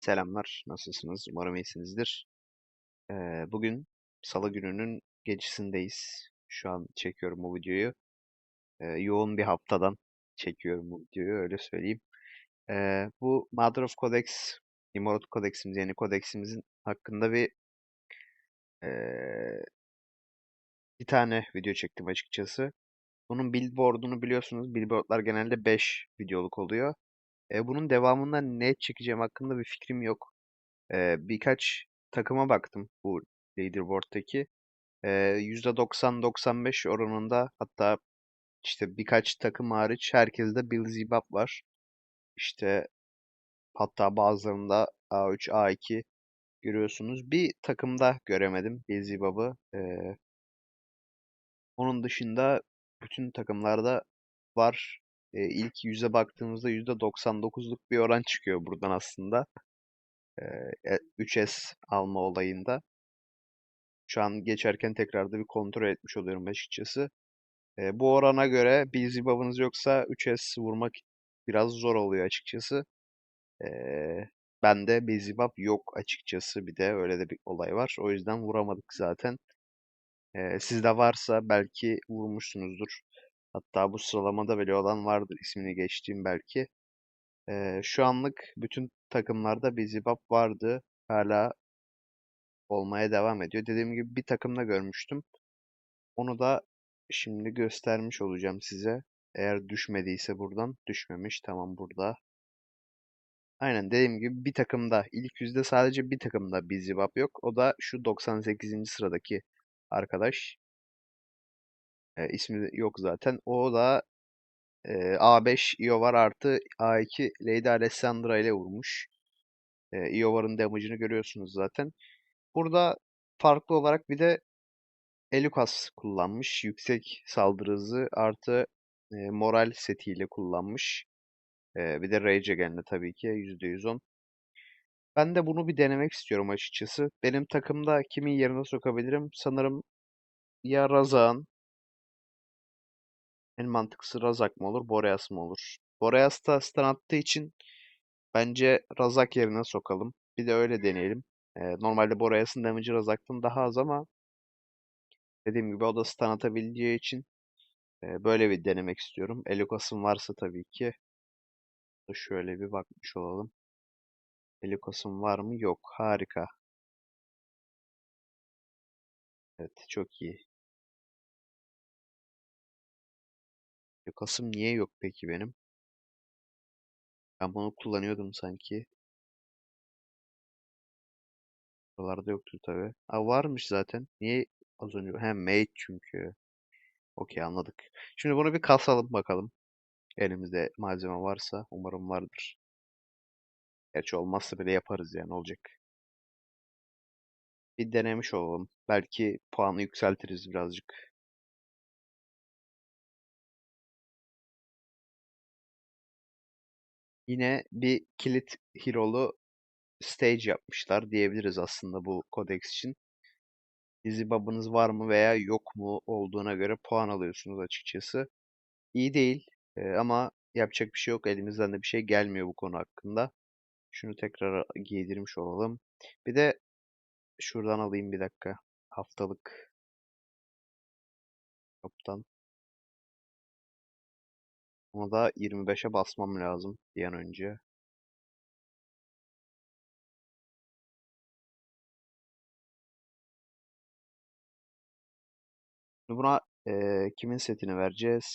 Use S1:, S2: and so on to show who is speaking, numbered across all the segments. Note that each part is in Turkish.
S1: Selamlar, nasılsınız? Umarım iyisinizdir. Ee, bugün Salı gününün gecesindeyiz. Şu an çekiyorum bu videoyu. Ee, yoğun bir haftadan çekiyorum bu videoyu, öyle söyleyeyim. Ee, bu Mother of Codex, Immortal Codex'imiz, yeni kodeksimizin hakkında bir ee, bir tane video çektim açıkçası. Bunun billboard'unu biliyorsunuz. Billboard'lar genelde 5 videoluk oluyor. Ee, bunun devamında ne çekeceğim hakkında bir fikrim yok. Ee, birkaç takıma baktım bu leaderboard'daki. Ee, %90-95 oranında hatta işte birkaç takım hariç herkeste Beelzebub var. İşte hatta bazılarında A3, A2 görüyorsunuz. Bir takımda göremedim Beelzebub'ı. Ee, onun dışında bütün takımlarda var. Ee, ilk yüze baktığımızda %99'luk bir oran çıkıyor buradan aslında. Ee, 3S alma olayında. Şu an geçerken tekrarda bir kontrol etmiş oluyorum açıkçası. E, bu orana göre bir zibabınız yoksa 3S vurmak biraz zor oluyor açıkçası. E, bende bir zibab yok açıkçası. Bir de öyle de bir olay var. O yüzden vuramadık zaten. E, sizde varsa belki vurmuşsunuzdur. Hatta bu sıralamada bile olan vardır ismini geçtiğim belki. E, şu anlık bütün takımlarda bir zibab vardı. Hala olmaya devam ediyor. Dediğim gibi bir takımda görmüştüm. Onu da şimdi göstermiş olacağım size. Eğer düşmediyse buradan. Düşmemiş. Tamam burada. Aynen dediğim gibi bir takımda ilk yüzde sadece bir takımda bir zibap yok. O da şu 98. sıradaki arkadaş. E, ismi yok zaten. O da e, A5 Iovar artı A2 Lady Alessandra ile vurmuş. E, Iovar'ın damage'ını görüyorsunuz zaten. Burada farklı olarak bir de Elukas kullanmış. Yüksek saldırı hızı artı e, moral setiyle kullanmış. E, bir de Rage Again'le tabii ki %110. Ben de bunu bir denemek istiyorum açıkçası. Benim takımda kimin yerine sokabilirim? Sanırım ya Razak'ın en mantıklısı Razak mı olur, Boreas mı olur? Boreas da stun attığı için bence Razak yerine sokalım. Bir de öyle deneyelim. E, normalde Boreas'ın damage'ı Razak'tan daha az ama dediğim gibi o da stun atabildiği için e, böyle bir denemek istiyorum. Elukas'ın varsa tabii ki. Şöyle bir bakmış olalım. Helikos'un var mı? Yok. Harika. Evet, çok iyi. Helikos'um niye yok peki benim? Ben bunu kullanıyordum sanki. Buralarda yoktu tabi. Ha varmış zaten. Niye az önce? Hem mate çünkü. Okey anladık. Şimdi bunu bir kasalım bakalım. Elimizde malzeme varsa umarım vardır. Gerçi olmazsa bile yaparız yani olacak. Bir denemiş olalım. Belki puanı yükseltiriz birazcık. Yine bir kilit hero'lu stage yapmışlar diyebiliriz aslında bu kodeks için. Dizi babınız var mı veya yok mu olduğuna göre puan alıyorsunuz açıkçası. İyi değil e, ama yapacak bir şey yok. Elimizden de bir şey gelmiyor bu konu hakkında. Şunu tekrar giydirmiş olalım. Bir de şuradan alayım bir dakika. Haftalık toptan. Ona da 25'e basmam lazım bir an önce. Buna e, kimin setini vereceğiz?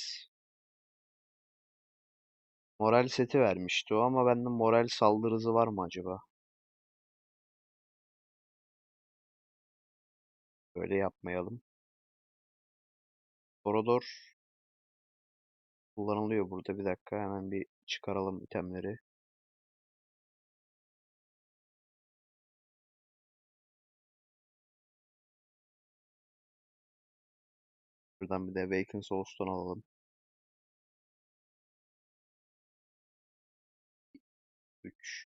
S1: Moral seti vermişti o ama bende moral saldırı hızı var mı acaba? Böyle yapmayalım. Torodor kullanılıyor burada. Bir dakika hemen bir çıkaralım itemleri. Buradan bir de Awaken Souls'tan alalım. 3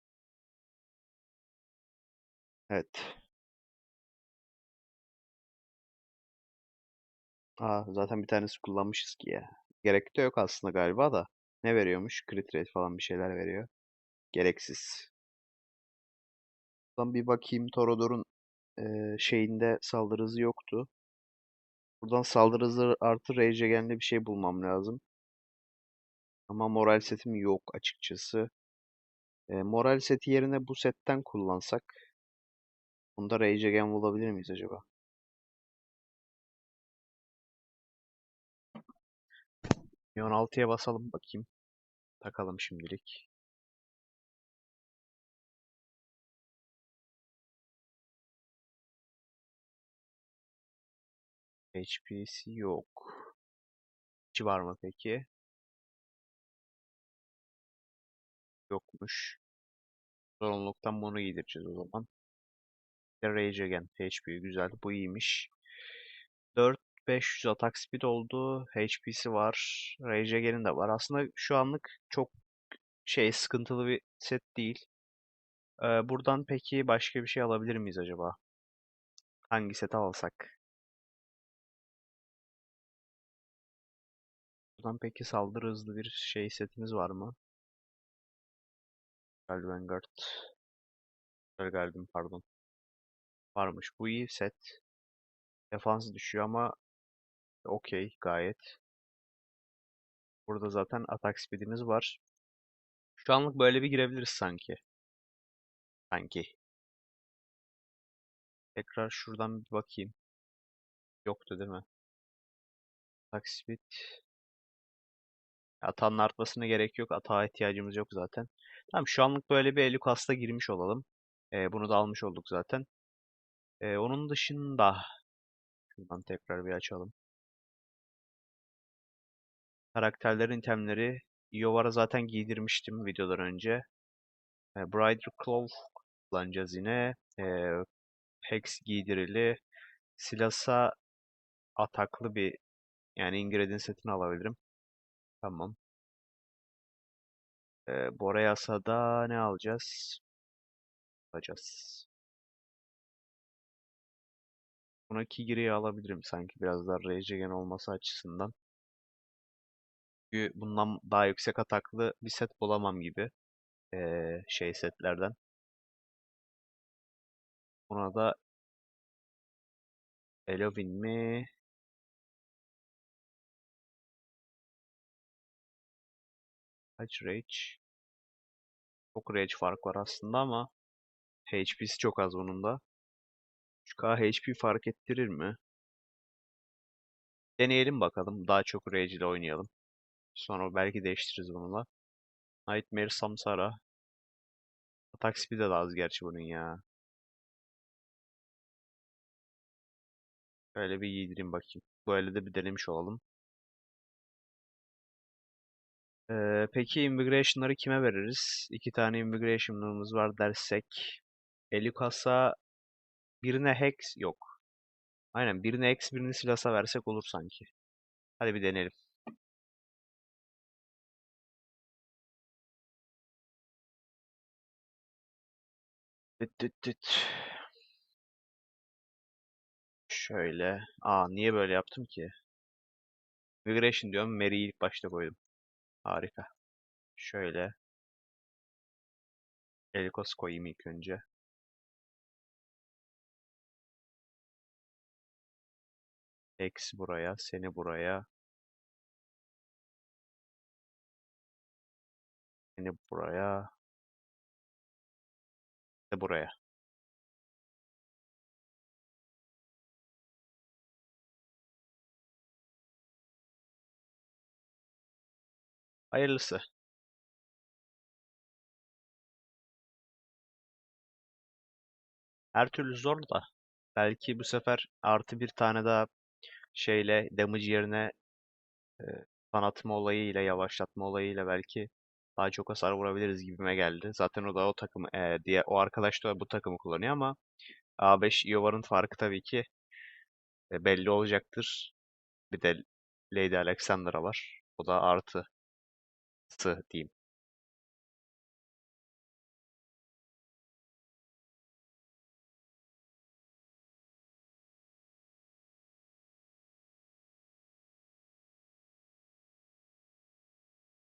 S1: Evet. Aa, zaten bir tanesi kullanmışız ki ya. Gerek de yok aslında galiba da. Ne veriyormuş? Crit rate falan bir şeyler veriyor. Gereksiz. Buradan bir bakayım Torodor'un eee, şeyinde saldırı hızı yoktu. Buradan saldırı hızı artı Rage bir şey bulmam lazım. Ama moral setim yok açıkçası. Eee, moral seti yerine bu setten kullansak. Bunda Rage bulabilir miyiz acaba? 16'ya basalım bakayım. Takalım şimdilik. HP'si yok. İçi var mı peki? Yokmuş. Zorunluluktan bunu giydireceğiz o zaman. Rage Again. HP güzel. Bu iyiymiş. 4500 atak speed oldu. HP'si var. Rage Again'in de var. Aslında şu anlık çok şey sıkıntılı bir set değil. Ee, buradan peki başka bir şey alabilir miyiz acaba? Hangi seti alsak? Buradan peki saldırı hızlı bir şey setimiz var mı? Gal Vanguard. Galdim pardon. Varmış. Bu iyi set. Defans düşüyor ama okey gayet. Burada zaten atak speed'imiz var. Şu anlık böyle bir girebiliriz sanki. Sanki. Tekrar şuradan bir bakayım. Yoktu değil mi? Atak speed. Atağın artmasına gerek yok. Atağa ihtiyacımız yok zaten. Tamam şu anlık böyle bir Elucas'ta girmiş olalım. Ee, bunu da almış olduk zaten. Ee, onun dışında şuradan tekrar bir açalım. Karakterlerin itemleri Iovar'a zaten giydirmiştim videodan önce. Ee, Bridal Cloth kullanacağız yine. Ee, Hex giydirili. Silas'a ataklı bir yani ingredient setini alabilirim. Tamam. Ee, Borayas'a da ne alacağız? Alacağız. Buna Kigiri'yi alabilirim sanki biraz daha Rage olması açısından. Çünkü bundan daha yüksek ataklı bir set bulamam gibi. Ee, şey setlerden. Buna da Elovin mi? Kaç Rage? Çok Rage fark var aslında ama HP'si çok az bunun da. 3K HP fark ettirir mi? Deneyelim bakalım. Daha çok Rage ile oynayalım. Sonra belki değiştiririz bununla. Nightmare Samsara. Atak speed de az gerçi bunun ya. Böyle bir giydireyim bakayım. Böyle de bir denemiş olalım. Ee, peki immigration'ları kime veririz? İki tane immigration'ımız var dersek. Elikas'a birine Hex yok. Aynen birine Hex birini Silas'a versek olur sanki. Hadi bir deneyelim. Düt düt düt. Şöyle. Aa niye böyle yaptım ki? Immigration diyorum. Mary'i ilk başta koydum. Harika. Şöyle. Elikos koyayım ilk önce. X buraya, seni buraya. Seni buraya. Buraya. Hayırlısı. Her türlü zor da. Belki bu sefer artı bir tane daha şeyle damage yerine e, kanatma olayıyla yavaşlatma olayıyla belki daha çok hasar vurabiliriz gibime geldi. Zaten o da o takım e, diye o arkadaş da bu takımı kullanıyor ama A5 Iovar'ın farkı tabii ki e, belli olacaktır. Bir de Lady Alexandra var. O da artı sı diyeyim.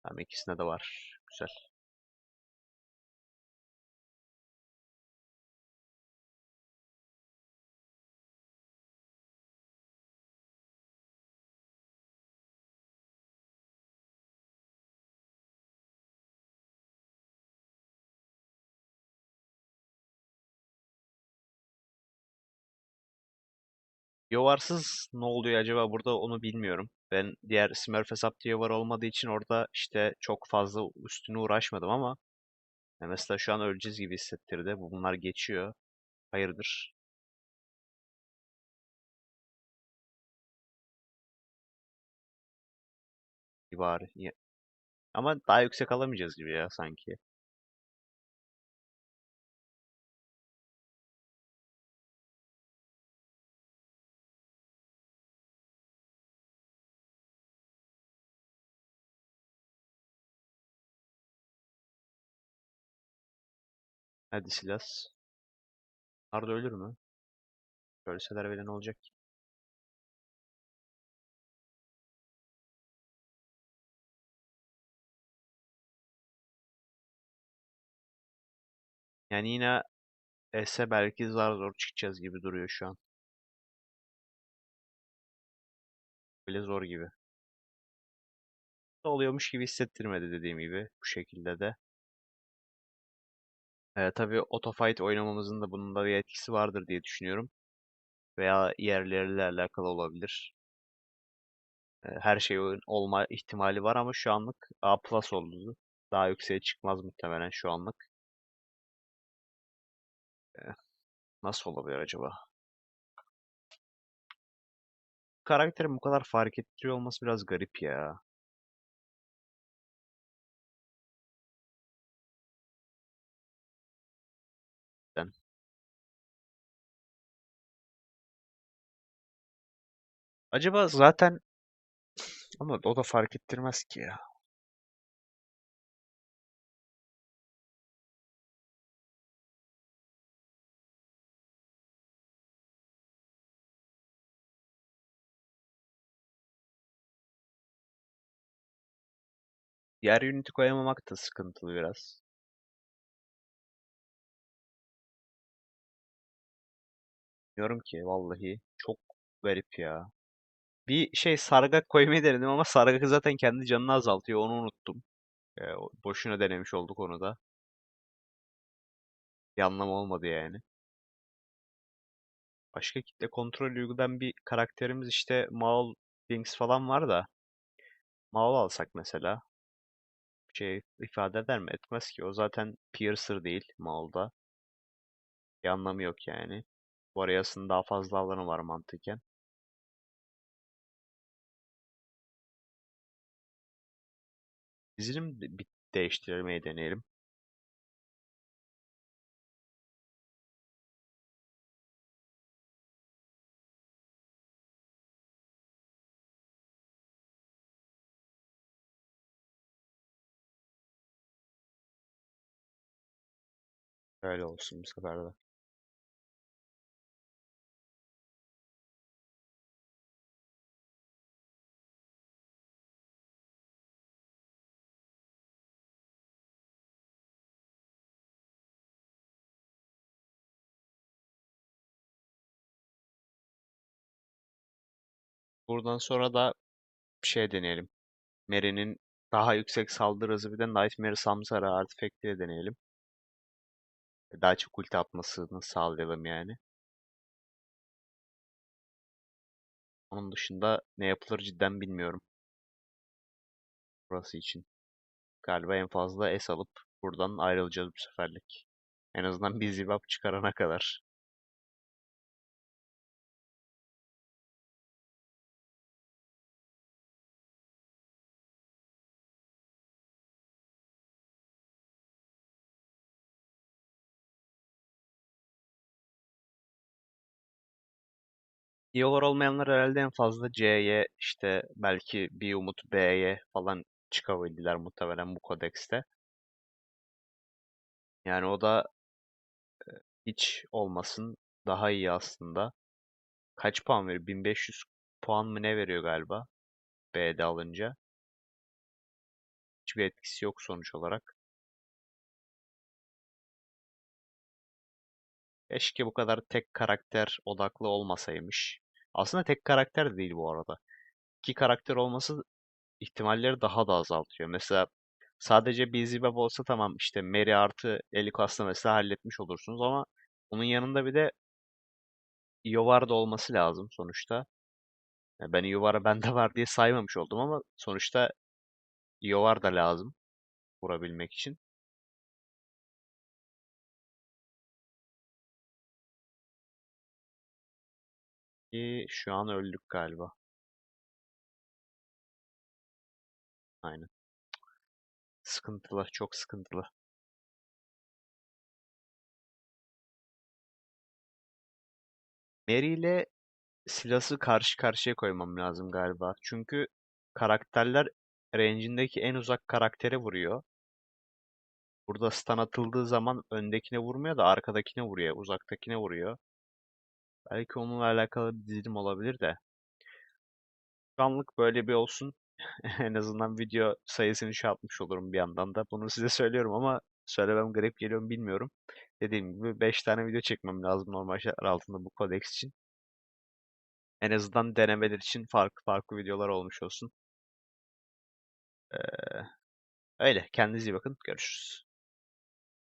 S1: Tamam ikisinde de var güzel. Yovarsız ne oluyor acaba burada onu bilmiyorum. Ben diğer Smurf hesapta Yovar olmadığı için orada işte çok fazla üstüne uğraşmadım ama ya mesela şu an öleceğiz gibi hissettirdi. Bunlar geçiyor. Hayırdır? Bari. Ama daha yüksek alamayacağız gibi ya sanki. Hadi Silas. Arda ölür mü? Ölseler bile ne olacak ki? Yani yine ese belki zar zor çıkacağız gibi duruyor şu an. Böyle zor gibi. Oluyormuş gibi hissettirmedi dediğim gibi bu şekilde de. Ee, tabii Autofight oynamamızın da bunun bir etkisi vardır diye düşünüyorum. Veya yerleriyle alakalı olabilir. Ee, her şey olma ihtimali var ama şu anlık A oldu. Daha yükseğe çıkmaz muhtemelen şu anlık. Ee, nasıl olabilir acaba? Karakterin bu kadar fark ettiriyor olması biraz garip ya. Acaba zaten ama o da fark ettirmez ki ya. Diğer unit'i koyamamak da sıkıntılı biraz. Diyorum ki vallahi çok garip ya. Bir şey sargak koymayı denedim ama sargak zaten kendi canını azaltıyor. Onu unuttum. O- boşuna denemiş olduk onu da. Bir anlamı olmadı yani. Başka kitle kontrol uygulayan bir karakterimiz işte Maul Wings falan var da. Maul alsak mesela. Şey ifade eder mi? Etmez ki. O zaten Piercer değil Maul'da. Bir anlamı yok yani. Warriors'ın daha fazla alanı var mantıken. Dizilim bir değiştirmeyi deneyelim. Öyle olsun bu sefer de. Buradan sonra da bir şey deneyelim. Mary'nin daha yüksek saldırı hızı bir de Nightmare Samsara artifact'iyle deneyelim. Daha çok ulti atmasını sağlayalım yani. Onun dışında ne yapılır cidden bilmiyorum. Burası için. Galiba en fazla S alıp buradan ayrılacağız bu seferlik. En azından bir zibap çıkarana kadar. Diyorlar olmayanlar herhalde en fazla C'ye işte belki bir umut B'ye falan çıkabildiler muhtemelen bu kodekste. Yani o da hiç olmasın daha iyi aslında. Kaç puan veriyor? 1500 puan mı ne veriyor galiba? B'de alınca. Hiçbir etkisi yok sonuç olarak. Keşke bu kadar tek karakter odaklı olmasaymış. Aslında tek karakter de değil bu arada. İki karakter olması ihtimalleri daha da azaltıyor. Mesela sadece Zibab olsa tamam işte Mary artı Elikas'la mesela halletmiş olursunuz ama onun yanında bir de Iovar da olması lazım sonuçta. Ya Ben Iovar'ı bende var diye saymamış oldum ama sonuçta Iovar da lazım vurabilmek için. Ki şu an öldük galiba. Aynen. Sıkıntılı, çok sıkıntılı. Mary ile Silas'ı karşı karşıya koymam lazım galiba. Çünkü karakterler range'indeki en uzak karaktere vuruyor. Burada stun atıldığı zaman öndekine vurmuyor da arkadakine vuruyor, uzaktakine vuruyor. Belki onunla alakalı bir dizilim olabilir de. Şu anlık böyle bir olsun. En azından video sayısını şey yapmış olurum bir yandan da. Bunu size söylüyorum ama söylemem garip geliyor mu bilmiyorum. Dediğim gibi 5 tane video çekmem lazım normal şartlar altında bu kodeks için. En azından denemeler için farklı farklı videolar olmuş olsun. Ee, öyle. Kendinize iyi bakın. Görüşürüz.